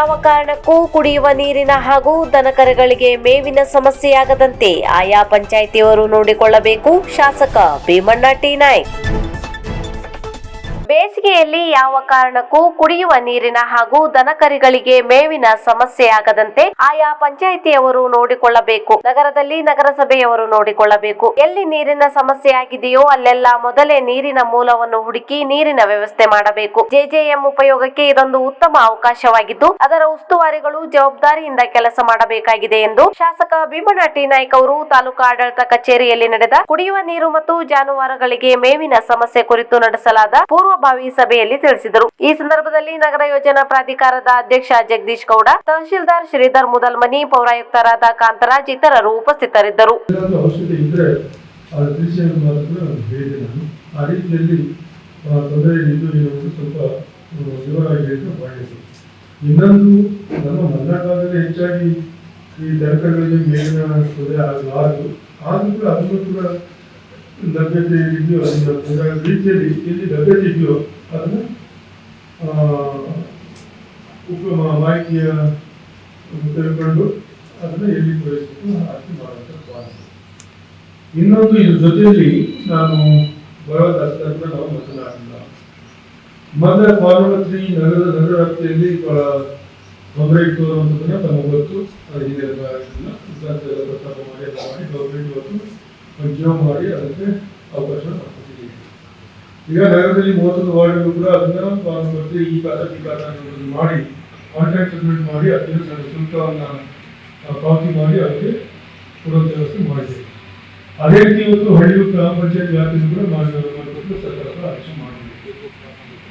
ಯಾವ ಕಾರಣಕ್ಕೂ ಕುಡಿಯುವ ನೀರಿನ ಹಾಗೂ ದನಕರುಗಳಿಗೆ ಮೇವಿನ ಸಮಸ್ಯೆಯಾಗದಂತೆ ಆಯಾ ಪಂಚಾಯಿತಿಯವರು ನೋಡಿಕೊಳ್ಳಬೇಕು. ಶಾಸಕ ಭೀಮಣ್ಣ ಟಿ ನಾಯ್ಕ್. ಬೇಸಿಗೆಯಲ್ಲಿ ಯಾವ ಕಾರಣಕ್ಕೂ ಕುಡಿಯುವ ನೀರಿನ ಹಾಗೂ ದನಕರಿಗಳಿಗೆ ಮೇವಿನ ಸಮಸ್ಯೆಯಾಗದಂತೆ ಆಯಾ ಪಂಚಾಯಿತಿಯವರು ನೋಡಿಕೊಳ್ಳಬೇಕು. ನಗರದಲ್ಲಿ ನಗರಸಭೆಯವರು ನೋಡಿಕೊಳ್ಳಬೇಕು. ಎಲ್ಲಿ ನೀರಿನ ಸಮಸ್ಯೆ ಆಗಿದೆಯೋ ಅಲ್ಲೆಲ್ಲ ಮೊದಲೇ ನೀರಿನ ಮೂಲವನ್ನು ಹುಡುಕಿ ನೀರಿನ ವ್ಯವಸ್ಥೆ ಮಾಡಬೇಕು. ಜೆಜೆಎಂ ಉಪಯೋಗಕ್ಕೆ ಇದೊಂದು ಉತ್ತಮ ಅವಕಾಶವಾಗಿದ್ದು, ಅದರ ಉಸ್ತುವಾರಿಗಳು ಜವಾಬ್ದಾರಿಯಿಂದ ಕೆಲಸ ಮಾಡಬೇಕಾಗಿದೆ ಎಂದು ಶಾಸಕ ಭೀಮಣ್ಣ ಟಿ. ನಾಯ್ಕ ಅವರು ತಾಲೂಕು ಆಡಳಿತ ಕಚೇರಿಯಲ್ಲಿ ನಡೆದ ಕುಡಿಯುವ ನೀರು ಮತ್ತು ಜಾನುವಾರುಗಳಿಗೆ ಮೇವಿನ ಸಮಸ್ಯೆ ಕುರಿತು ನಡೆಸಲಾದ ಪೂರ್ವಭಾವಿ ಸಭೆಯಲ್ಲಿ ತಿಳಿಸಿದರು. ಈ ಸಂದರ್ಭದಲ್ಲಿ ನಗರ ಯೋಜನಾ ಪ್ರಾಧಿಕಾರದ ಅಧ್ಯಕ್ಷ ಜಗದೀಶ್ ಗೌಡ, ತಹಶೀಲ್ದಾರ್ ಶ್ರೀಧರ್ ಮುದಲ್ಮನಿ, ಪೌರಾಯುಕ್ತರಾದ ಕಾಂತರಾಜ್ ಇತರರು ಉಪಸ್ಥಿತರಿದ್ದರು. ಇನ್ನೊಂದು, ನಮ್ಮ ಮಲೆನಾಡಲ್ಲಿ ಹೆಚ್ಚಾಗಿ ಈ ದನಕರುಗಳಿಗೆ ಮೇಲಿನ ತೊಂದರೆ ಆಗಲಾರದು ಆದರೂ ಕೂಡ ಅದನ್ನು ಕೂಡ ಲಭ್ಯತೆ ಇದೆಯೋ ಅದನ್ನ ರೀತಿಯಲ್ಲಿ ಎಲ್ಲಿ ಲಭ್ಯತೆ ಇದೆಯೋ ಅದನ್ನು ಉಪ ಮಾಹಿತಿಯ ತಿಳ್ಕೊಂಡು ಅದನ್ನು ಎಲ್ಲಿ ಪೂರೈಸಬೇಕು ಆಯ್ಕೆ ಮಾಡುವಂಥ ಸ್ವಾತಂತ್ರ್ಯ ಇನ್ನೊಂದು ಇದ್ರ ಜೊತೆಯಲ್ಲಿ ನಾನು ಬಹಳ ಕೂಡ ನಾವು ಮಾತನಾಡಿಲ್ಲ ಮೊದಲ ಪಾರ್ವತಿ ನಗರದ ನಗರ ವ್ಯಾಪ್ತಿಯಲ್ಲಿ ಬಹಳ ತೊಂದರೆ ಇತ್ತು ಅನ್ನೋದನ್ನ ತಮಗೆ ಗೊತ್ತು ಅದು ಹಿಂದೆ ಮಾಡಿ ಎಲ್ಲ ಮಾಡಿ ಗೌರ್ಮೆಂಟ್ ಇವತ್ತು ಒಂದು ಮಾಡಿ ಅದಕ್ಕೆ ಅವಕಾಶ ಮಾಡ್ಕೊಟ್ಟಿದ್ದೀವಿ ಈಗ ನಗರದಲ್ಲಿ ಮೂವತ್ತೊಂದು ವಾರ್ಡ್ಗಳು ಕೂಡ ಅದನ್ನ ಬರ್ತಿ ಈ ಖಾತಾ ಈ ಖಾತಾ ಮಾಡಿ ಕಾಂಟ್ರಾಕ್ಟ್ ಸಬ್ಮಿಟ್ ಮಾಡಿ, ಅದನ್ನು ಶುಲ್ಕವನ್ನು ಪಾವತಿ ಮಾಡಿ ಅದಕ್ಕೆ ಕೊಡುವಂಥ ವ್ಯವಸ್ಥೆ ಮಾಡಿದ್ದೇವೆ ಅದೇ ರೀತಿ ಇವತ್ತು ಹಳ್ಳಿ ಗ್ರಾಮ ಪಂಚಾಯತ್ ವ್ಯಾಪ್ತಿಯನ್ನು ಕೂಡ ಮಾಡಿ ಮಾಡಿಕೊಟ್ಟು ಸರ್ಕಾರ ಆದೇಶ ಮಾಡಿದೆ.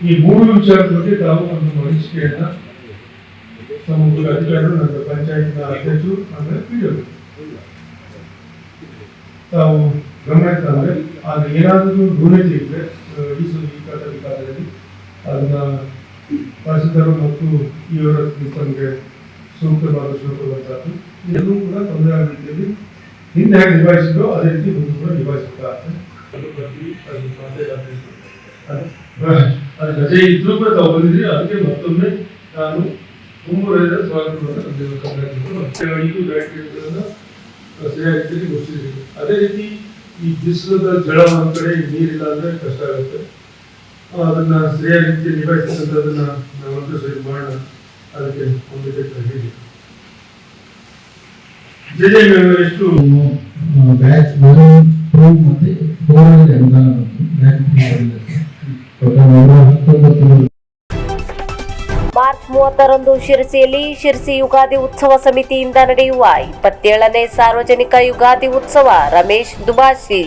ಈ ಮೂರು ವಿಚಾರದ ಬಗ್ಗೆ ತಾವು ಒಂದು ಅನಿಸಿಕೆಯನ್ನ ಸಮಗ್ರ ಅಧಿಕಾರಿಗಳು ನನ್ನ ಪಂಚಾಯತ್ನ ಅಧ್ಯಕ್ಷರು, ಅಂದ್ರೆ PDO. ತಾವು ಗಮನ ತಂದ್ರೆ ಏನಾದರೂ ನ್ಯೂನತೆ ಇದ್ರೆ ಆ, ಈ ಈ ಖಾತೆಯಲ್ಲಿ ಅದನ್ನ ತಹಸೀಲ್ದಾರ್ ಮತ್ತು ಇವರ ತಮಗೆ ಸೂಕ್ತವಾದ ಕೊಡುವಂತಹದ್ದು ಇದೆಲ್ಲೂ ಕೂಡ ತೊಂದರೆ ಆಗದ ರೀತಿಯಲ್ಲಿ ಹಿಂದೆ ಹೇಗೆ ನಿಭಾಯಿಸಿದ್ರು ಅದೇ ರೀತಿ ಮುಂದೆ ಕೂಡ ನಿಭಾಯಿಸುತ್ತಾ ಅದು ರಜೆ ಇದ್ರೂ ಕೂಡ ತಾವು ಬಂದಿದ್ರಿ ಅದಕ್ಕೆ ಮತ್ತೊಮ್ಮೆ ನಾನು ತುಂಬ ಸ್ವಾಗತವನ್ನು ಇದು ಡೈರೆಕ್ಟರ್ಗಳನ್ನ ಗೊತ್ತಿದ್ದೀವಿ ಅದೇ ರೀತಿ ಈ ಬಿಸಿಲದ ಜಳ ಒಂದು ಕಡೆ ನೀರಿಲ್ಲ ಅಂದರೆ ಕಷ್ಟ ಆಗುತ್ತೆ. ಅದನ್ನ ಸರಿಯಾದ ರೀತಿಯಲ್ಲಿ ಅದನ್ನ ನಾವಂತೂ ಸರಿ ಮಾಡೋಣ. ಅದಕ್ಕೆ ಒಂದು ಹೇಳಿ ಎಷ್ಟು ಬ್ಯಾಚ್ ಅನುದಾನ ಮೂವತ್ತರಂದು ಶಿರಸಿಯಲ್ಲಿ ಶಿರಸಿ ಯುಗಾದಿ ಉತ್ಸವ ಸಮಿತಿಯಿಂದ ನಡೆಯುವ ಇಪ್ಪತ್ತೇಳನೇ ಸಾರ್ವಜನಿಕ ಯುಗಾದಿ ಉತ್ಸವ ರಮೇಶ್ ದುಬಾಸಿ.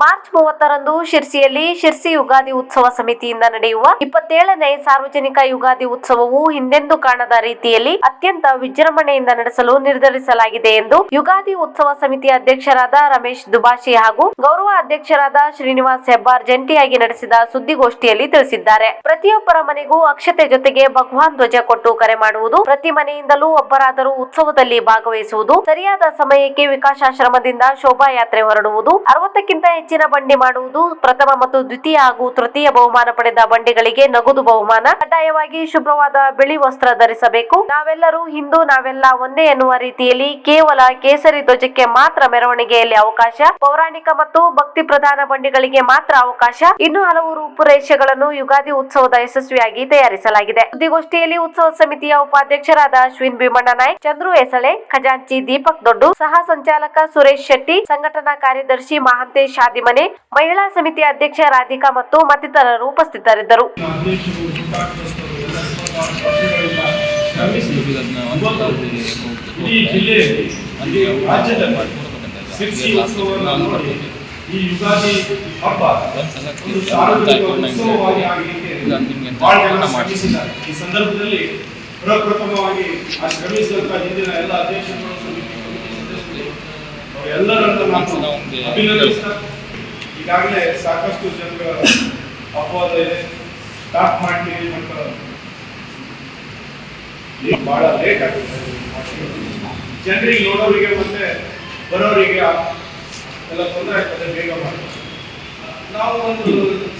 ಮಾರ್ಚ್ ಮೂವತ್ತರಂದು ಶಿರ್ಸಿಯಲ್ಲಿ ಶಿರ್ಸಿ ಯುಗಾದಿ ಉತ್ಸವ ಸಮಿತಿಯಿಂದ ನಡೆಯುವ ಇಪ್ಪತ್ತೇಳನೇ ಸಾರ್ವಜನಿಕ ಯುಗಾದಿ ಉತ್ಸವವು ಹಿಂದೆಂದೂ ಕಾಣದ ರೀತಿಯಲ್ಲಿ ಅತ್ಯಂತ ವಿಜೃಂಭಣೆಯಿಂದ ನಡೆಸಲು ನಿರ್ಧರಿಸಲಾಗಿದೆ ಎಂದು ಯುಗಾದಿ ಉತ್ಸವ ಸಮಿತಿ ಅಧ್ಯಕ್ಷರಾದ ರಮೇಶ್ ದುಬಾಶಿ ಹಾಗೂ ಗೌರವ ಅಧ್ಯಕ್ಷರಾದ ಶ್ರೀನಿವಾಸ್ ಹೆಬ್ಬಾರ್ ಜಂಟಿಯಾಗಿ ನಡೆಸಿದ ಸುದ್ದಿಗೋಷ್ಠಿಯಲ್ಲಿ ತಿಳಿಸಿದ್ದಾರೆ. ಪ್ರತಿಯೊಬ್ಬರ ಮನೆಗೂ ಅಕ್ಷತೆ ಜೊತೆಗೆ ಭಗವಾನ್ ಧ್ವಜ ಕೊಟ್ಟು ಕರೆ ಮಾಡುವುದು, ಪ್ರತಿ ಮನೆಯಿಂದಲೂ ಒಬ್ಬರಾದರೂ ಉತ್ಸವದಲ್ಲಿ ಭಾಗವಹಿಸುವುದು, ಸರಿಯಾದ ಸಮಯಕ್ಕೆ ವಿಕಾಸಾಶ್ರಮದಿಂದ ಶೋಭಾಯಾತ್ರೆ ಹೊರಡುವುದು, ಅರವತ್ತಕ್ಕಿಂತ ಹೆಚ್ಚಿನ ಬಂಡಿ ಮಾಡುವುದು ಪ್ರಥಮ ಮತ್ತು ದ್ವಿತೀಯ ಹಾಗೂ ತೃತೀಯ ಬಹುಮಾನ ಪಡೆದ ಬಂಡಿಗಳಿಗೆ ನಗದು ಬಹುಮಾನ. ಕಡ್ಡಾಯವಾಗಿ ಶುಭ್ರವಾದ ಬಿಳಿ ವಸ್ತ್ರ ಧರಿಸಬೇಕು. ನಾವೆಲ್ಲರೂ ಹಿಂದೂ, ನಾವೆಲ್ಲ ಒಂದೇ ಎನ್ನುವ ರೀತಿಯಲ್ಲಿ ಕೇವಲ ಕೇಸರಿ ಧ್ವಜಕ್ಕೆ ಮಾತ್ರ ಮೆರವಣಿಗೆಯಲ್ಲಿ ಅವಕಾಶ. ಪೌರಾಣಿಕ ಮತ್ತು ಭಕ್ತಿ ಪ್ರಧಾನ ಬಂಡಿಗಳಿಗೆ ಮಾತ್ರ ಅವಕಾಶ. ಇನ್ನು ಹಲವು ರೂಪುರೇಷೆಗಳನ್ನು ಯುಗಾದಿ ಉತ್ಸವದ ಯಶಸ್ವಿಯಾಗಿ ತಯಾರಿಸಲಾಗಿದೆ. ಸುದ್ದಿಗೋಷ್ಠಿಯಲ್ಲಿ ಉತ್ಸವ ಸಮಿತಿಯ ಉಪಾಧ್ಯಕ್ಷರಾದ ಅಶ್ವಿನ್ ಭೀಮಣ್ಣ ನಾಯ್ಕ್, ಚಂದ್ರು ಎಸಳೆ ಖಜಾಂಚಿ ದೀಪಕ್ ದೊಡ್ಡು, ಸಹ ಸಂಚಾಲಕ ಸುರೇಶ್ ಶೆಟ್ಟಿ, ಸಂಘಟನಾ ಕಾರ್ಯದರ್ಶಿ ಮಹಾಂತೇಶ್ ಶಾದಿಮನೆ ಮಹಿಳಾ ಸಮಿತಿ ಅಧ್ಯಕ್ಷ ರಾಧಿಕಾ ಮತ್ತು ಮತ್ತಿತರರು ಉಪಸ್ಥಿತರಿದ್ದರು. ಈ ಯುಗಾದಿ ಹಬ್ಬ ಒಂದು ಸಾರ್ವಜನಿಕ ಉತ್ಸವವಾಗಿ ಆಗಲಿಕ್ಕೆ ಬಹಳ ಶ್ರಮಿಸಿದ್ದಾರೆ ಈ ಸಂದರ್ಭದಲ್ಲಿ ಪ್ರಪ್ರಥಮವಾಗಿ ಆ ಶ್ರಮಿಸಿದಂತಹ ಹಿಂದಿನ ಎಲ್ಲ ಅಧ್ಯಕ್ಷರು ಅವರೆಲ್ಲರನ್ನು ನಾನು ಅಭಿನಂದಿಸ್ತಾ ಈಗಾಗಲೇ ಸಾಕಷ್ಟು ಜನರ ಅಪವಾದ ಇದೆ. ಸ್ಟಾರ್ಟ್ ಮಾಡ್ತೀವಿ ಅಂತ. ಬಹಳ ಲೇಟ್ ಆಗುತ್ತೆ. ಜನರಿಗೆ ನೋಡೋರಿಗೆ ಮತ್ತೆ ಬರೋರಿಗೆ ಎಲ್ಲ ತೊಂದರೆ ಆಗ್ತದೆ, ಬೇಗ ಮಾಡಿ ನಾವು ಒಂದು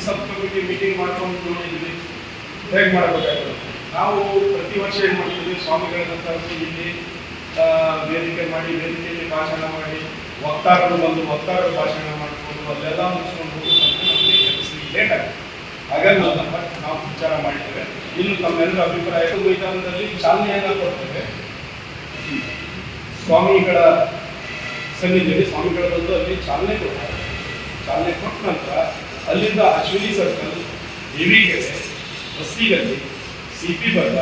ಸಬ್ ಕಮಿಟಿ ಮೀಟಿಂಗ್ ಮಾಡ್ಕೊಂಡು ನೋಡಿದ್ವಿ. ಹೇಗೆ ಮಾಡಬೇಕಾಗ್ತದೆ? ನಾವು ಪ್ರತಿ ವರ್ಷ ಏನು ಮಾಡ್ತೀವಿ? ಸ್ವಾಮಿಗಳನ್ನ ತರಿಸಿ ಇಲ್ಲಿ ವೇದಿಕೆ ಮಾಡಿ, ವೇದಿಕೆಯಲ್ಲಿ ಭಾಷಣ ಮಾಡಿ, ವಕ್ತಾರರು ಬಂದು ವಕ್ತಾರರು ಭಾಷಣ ಅಲ್ಲೆಲ್ಲ ಮುಗಿಸ್ಕೊಂಡು ನಮಗೆ ಲೇಟ್ ಹಾಗಾಗಿ ನಾವು ನಮ್ಮ ನಾವು ವಿಚಾರ ಮಾಡಿದ್ದೇವೆ ಇನ್ನು ತಮ್ಮೆಲ್ಲರ ಅಭಿಪ್ರಾಯ ಮೈದಾನದಲ್ಲಿ ಚಾಲನೆಯನ್ನು ಕೊಡ್ತೇವೆ. ಸ್ವಾಮಿಗಳ ಸನ್ನಿಧಿಯಲ್ಲಿ ಸ್ವಾಮಿಗಳ ಬಂದು ಅಲ್ಲಿ ಚಾಲನೆ ಕೊಡ್ತಾರೆ. ಚಾಲನೆ ಕೊಟ್ಟ ನಂತರ ಅಲ್ಲಿಂದ Ashwini circle Devigere, Bastigalli C P ಬರ್ಗ,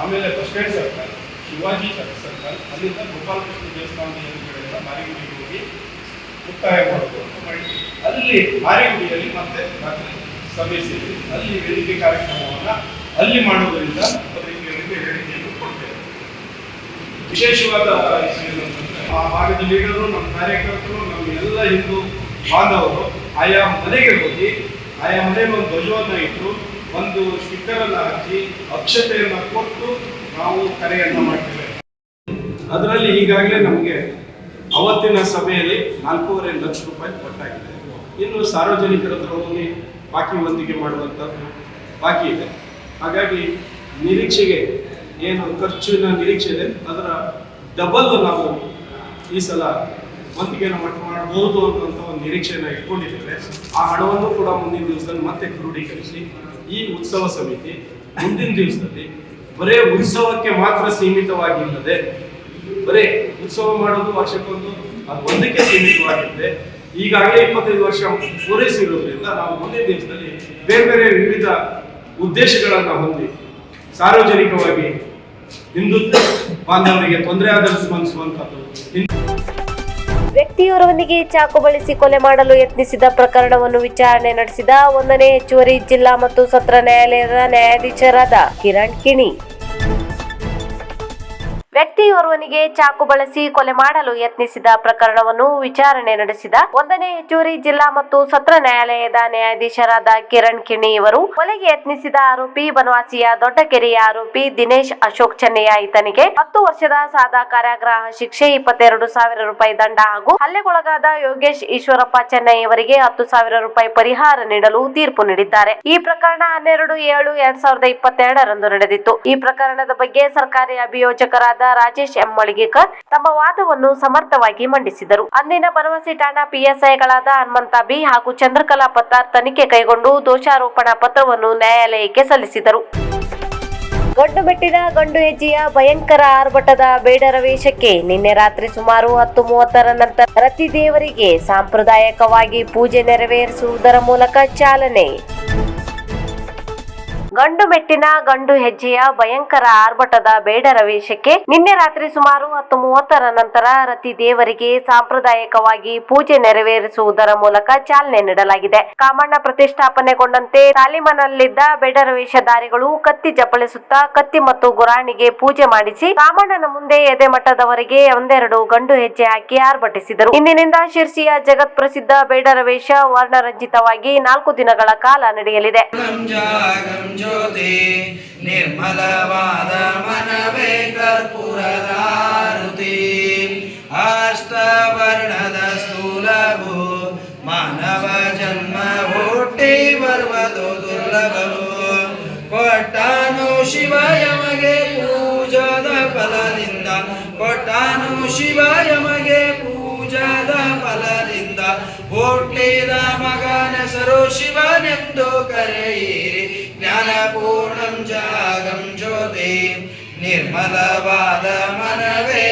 ಆಮೇಲೆ bus stand circle Shivaji circle ಅಲ್ಲಿಂದ ಗೋಪಾಲಕೃಷ್ಣ ದೇವಸ್ಥಾನದ ಎದುರುಗಡೆಯಿಂದ ಮಾರಿಗುಡಿಗೆ ಹೋಗಿ ಮುಕ್ತಾಯ ಮಾಡೋದು ಅಂತ ಮಾಡಿ ಅಲ್ಲಿ ಮಾರಿಗುಡಿಯಲ್ಲಿ ಮತ್ತೆ ರಾತ್ರಿ ಅಲ್ಲಿ ವೇದಿಕೆ ಕಾರ್ಯಕ್ರಮವನ್ನು ಅಲ್ಲಿ ಮಾಡೋದರಿಂದ ಪತ್ರಿಕೆಯವರಿಗೆ ಹೇಳಿಕೆಯನ್ನು ಕೊಡ್ತೇವೆ. ವಿಶೇಷವಾದ ಆ ಭಾಗದ ಲೀಡರು ನಮ್ಮ ಕಾರ್ಯಕರ್ತರು, ನಮ್ಮ ಎಲ್ಲ ಹಿಂದೂ ಬಾಂಧವರು ಆಯಾ ಮನೆಗೆ ಹೋಗಿ, ಆಯಾ ಮನೆಗೆ ಒಂದು ಧ್ವಜವನ್ನು ಇಟ್ಟು ಒಂದು ಸ್ಟಿಕ್ಕರ್ ಅನ್ನ ಹಚ್ಚಿ ಅಕ್ಷತೆಯನ್ನ ಕೊಟ್ಟು ನಾವು ಕರೆಯನ್ನು ಮಾಡ್ತೇವೆ. ಅದರಲ್ಲಿ ಈಗಾಗಲೇ ನಮಗೆ ಅವತ್ತಿನ ಸಭೆಯಲ್ಲಿ ನಾಲ್ಕೂವರೆ ಲಕ್ಷ ರೂಪಾಯಿ ಕೊಟ್ಟಾಗಿದೆ ಇನ್ನು ಸಾರ್ವಜನಿಕರ ಹೋಗಿ ಬಾಕಿ ಹೊಂದಿಗೆ ಮಾಡುವಂಥದ್ದು ಬಾಕಿ ಇದೆ. ಹಾಗಾಗಿ ನಿರೀಕ್ಷೆಗೆ ಏನು ಖರ್ಚಿನ ನಿರೀಕ್ಷೆ ಇದೆ, ಅದರ ಡಬಲ್ ನಾವು ಈ ಸಲ ಹೊಂದಿಗೆನ ಮಟ್ಟ ಮಾಡಬಹುದು ಅನ್ನುವಂಥ ಒಂದು ನಿರೀಕ್ಷೆಯನ್ನು ಇಟ್ಕೊಂಡಿದ್ದೇವೆ. ಆ ಹಣವನ್ನು ಕೂಡ ಮುಂದಿನ ದಿವಸದಲ್ಲಿ ಮತ್ತೆ ಕ್ರೋಢೀಕರಿಸಿ ಈ ಉತ್ಸವ ಸಮಿತಿ ಮುಂದಿನ ದಿವಸದಲ್ಲಿ ಬರೇ ಉತ್ಸವಕ್ಕೆ ಮಾತ್ರ ಸೀಮಿತವಾಗಿಲ್ಲದೆ ಬರೇ ಉತ್ಸವ ಮಾಡೋದು ವರ್ಷಕ್ಕೊಂದು ಅದು ಒಂದಕ್ಕೆ ಸೀಮಿತವಾಗಿದೆ ಈಗಾಗಲೇ ಇಪ್ಪತ್ತೈದು ವರ್ಷ ಪೂರೈಸಿರೋದ್ರಿಂದ ನಾವು ಮುಂದಿನ ದೇಶದಲ್ಲಿ ಬೇರೆ ಬೇರೆ ವಿವಿಧ ಉದ್ದೇಶಗಳನ್ನು ಹೊಂದಿ ಸಾರ್ವಜನಿಕವಾಗಿ ಹಿಂದುತ್ವ ಬಾಂಧವರಿಗೆ ತೊಂದರೆ ಹಿಂದೂ ವ್ಯಕ್ತಿಯೋರ್ವನಿಗೆ ಚಾಕು ಬಳಸಿ ಕೊಲೆ ಮಾಡಲು ಯತ್ನಿಸಿದ ಪ್ರಕರಣವನ್ನು ವಿಚಾರಣೆ ನಡೆಸಿದ ಒಂದನೇ ಹೆಚ್ಚುವರಿ ಜಿಲ್ಲಾ ಮತ್ತು ಸತ್ರ ನ್ಯಾಯಾಲಯದ ನ್ಯಾಯಾಧೀಶರಾದ ಕಿರಣ್ ಕಿಣಿ. ವ್ಯಕ್ತಿಯೋರ್ವನಿಗೆ ಚಾಕು ಬಳಸಿ ಕೊಲೆ ಮಾಡಲು ಯತ್ನಿಸಿದ ಪ್ರಕರಣವನ್ನು ವಿಚಾರಣೆ ನಡೆಸಿದ ಒಂದನೇ ಹೆಚ್ಚುವರಿ ಜಿಲ್ಲಾ ಮತ್ತು ಸತ್ರ ನ್ಯಾಯಾಲಯದ ನ್ಯಾಯಾಧೀಶರಾದ ಕಿರಣ್ ಕಿಣಿ ಇವರು, ಕೊಲೆಗೆ ಯತ್ನಿಸಿದ ಆರೋಪಿ ಬನವಾಸಿಯ ದೊಡ್ಡಕೆರೆಯ ಆರೋಪಿ ದಿನೇಶ್ ಅಶೋಕ್ ಚೆನ್ನಯ್ಯ ಈತನಿಗೆ ಹತ್ತು ವರ್ಷದ ಸಾದಾ ಕಾರ್ಯಾಗ್ರಹ ಶಿಕ್ಷೆ, ಇಪ್ಪತ್ತೆರಡು ಸಾವಿರ ರೂಪಾಯಿ ದಂಡ ಹಾಗೂ ಹಲ್ಲೆಗೊಳಗಾದ ಯೋಗೇಶ್ ಈಶ್ವರಪ್ಪ ಚೆನ್ನೈ ಅವರಿಗೆ ಹತ್ತು ಸಾವಿರ ರೂಪಾಯಿ ಪರಿಹಾರ ನೀಡಲು ತೀರ್ಪು ನೀಡಿದ್ದಾರೆ. ಈ ಪ್ರಕರಣ ಹನ್ನೆರಡು ಏಳು ಎರಡ್ ಸಾವಿರದ ಇಪ್ಪತ್ತೆರಡರಂದು ನಡೆದಿತ್ತು. ಈ ಪ್ರಕರಣದ ಬಗ್ಗೆ ಸರ್ಕಾರಿ ಅಭಿಯೋಜಕರಾದ ರಾಜೇಶ್ ಎಂ ಮಳಿಗೇಕರ್ ತಮ್ಮ ವಾದವನ್ನು ಸಮರ್ಥವಾಗಿ ಮಂಡಿಸಿದರು. ಅಂದಿನ ಭರವಸೆ ಠಾಣಾ ಪಿಎಸ್ಐಗಳಾದ ಹನುಮಂತ ಬಿ ಹಾಗೂ ಚಂದ್ರಕಲಾ ಪತ್ತಾರ್ ತನಿಖೆ ಕೈಗೊಂಡು ದೋಷಾರೋಪಣಾ ಪತ್ರವನ್ನು ನ್ಯಾಯಾಲಯಕ್ಕೆ ಸಲ್ಲಿಸಿದರು. ಗಂಡು ಮೆಟ್ಟಿನ ಗಂಡು ಹೆಜ್ಜೆಯ ಭಯಂಕರ ಆರ್ಭಟದ ಬೇಡರ ವೇಷಕ್ಕೆ ನಿನ್ನೆ ರಾತ್ರಿ ಸುಮಾರು ಹತ್ತು ಮೂವತ್ತರ ನಂತರ ರತಿ ದೇವರಿಗೆ ಸಾಂಪ್ರದಾಯಿಕವಾಗಿ ಪೂಜೆ ನೆರವೇರಿಸುವುದರ ಮೂಲಕ ಚಾಲನೆ ಗಂಡು ಮೆಟ್ಟಿನ ಗಂಡು ಹೆಜ್ಜೆಯ ಭಯಂಕರ ಆರ್ಭಟದ ಬೇಡರ ವೇಷಕ್ಕೆ ನಿನ್ನೆ ರಾತ್ರಿ ಸುಮಾರು ಹತ್ತು ಮೂವತ್ತರ ನಂತರ ರತಿ ದೇವರಿಗೆ ಸಾಂಪ್ರದಾಯಿಕವಾಗಿ ಪೂಜೆ ನೆರವೇರಿಸುವುದರ ಮೂಲಕ ಚಾಲನೆ ನೀಡಲಾಗಿದೆ. ಕಾಮಣ್ಣ ಪ್ರತಿಷ್ಠಾಪನೆಗೊಂಡಂತೆ ತಾಲಿಮನಲ್ಲಿದ್ದ ಬೇಡರ ವೇಷಧಾರಿಗಳು ಕತ್ತಿ ಜಪಳಿಸುತ್ತಾ ಕತ್ತಿ ಮತ್ತು ಗುರಾಣಿಗೆ ಪೂಜೆ ಮಾಡಿಸಿ ಕಾಮಣ್ಣನ ಮುಂದೆ ಎದೆ ಮಟ್ಟದವರೆಗೆ ಒಂದೆರಡು ಗಂಡು ಹೆಜ್ಜೆ ಹಾಕಿ ಆರ್ಭಟಿಸಿದರು. ಇಂದಿನಿಂದ ಶಿರ್ಸಿಯ ಜಗತ್ ಪ್ರಸಿದ್ಧ ಬೇಡರ ವೇಷ ವರ್ಣರಂಜಿತವಾಗಿ ನಾಲ್ಕು ದಿನಗಳ ಕಾಲ ನಡೆಯಲಿದೆ. ಜ್ಯೋತಿ, ನಿರ್ಮಲವಾದ ಮನವೇ ಕರ್ಪೂರದಾರುತಿ ಅಷ್ಟವರ್ಣದ ಸ್ಥೂಲವು ಮಾನವ ಜನ್ಮ ಹುಟ್ಟಿ ಬರುವುದು ದುರ್ಲಭವು. ಶಿವ ಯಮಗೆ ಪೂಜಾದ ಫಲದಿಂದ ಪಟಾನು ಶಿವ ಯಮಗೆ ಪೂಜಾದ ಫಲದಿಂದ. ಹುಟ್ಟಿದ ಮಗನೆಸರು ಶಿವನೆಂದು ಕರೆಯಿರಿ. ಜ್ಞಾನಪೂರ್ಣಂ ಜಾಗಂ ಜ್ಯೋತಿ ನಿರ್ಮಲವಾದ ಮನವೇ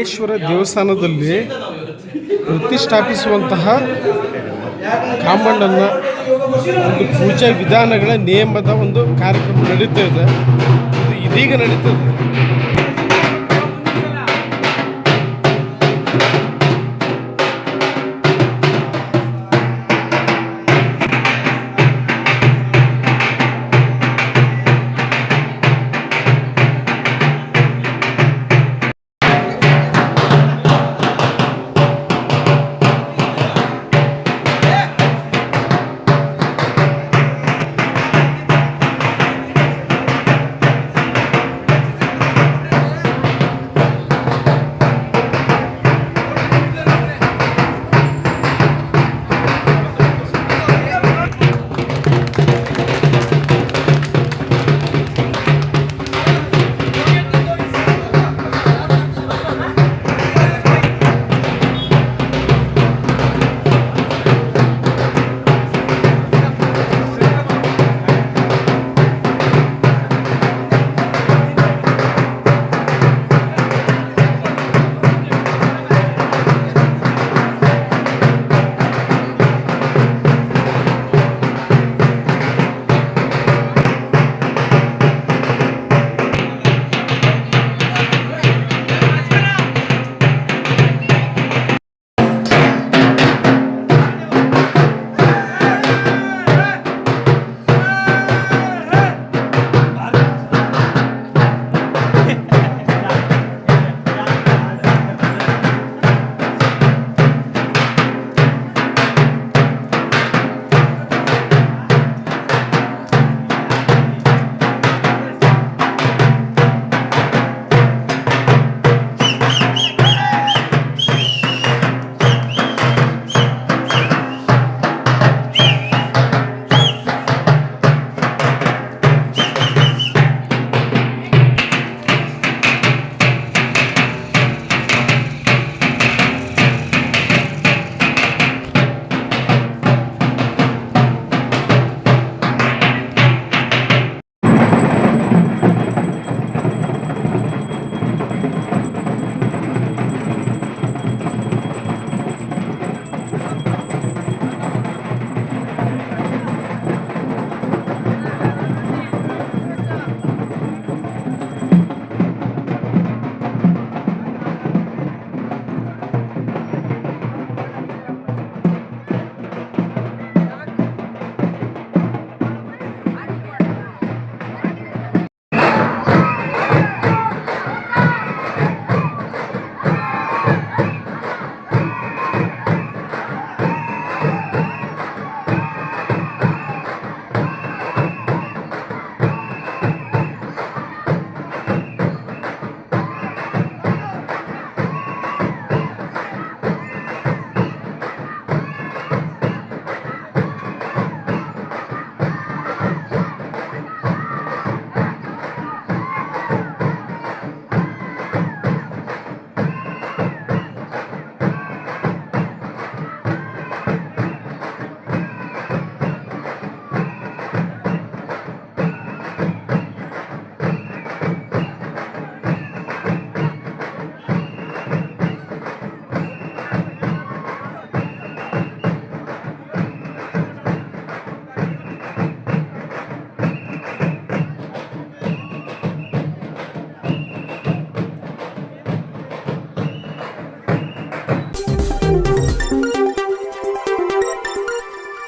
ಗೌರೇಶ್ವರ ದೇವಸ್ಥಾನದಲ್ಲಿ ಪ್ರತಿಷ್ಠಾಪಿಸುವಂತಹ ಕಾಮಣ್ಣನ ಒಂದು ಪೂಜಾ ವಿಧಾನಗಳ ನಿಯಮದ ಒಂದು ಕಾರ್ಯಕ್ರಮ ನಡೀತಾ ಇದು. ಇದೀಗ ನಡೀತದೆ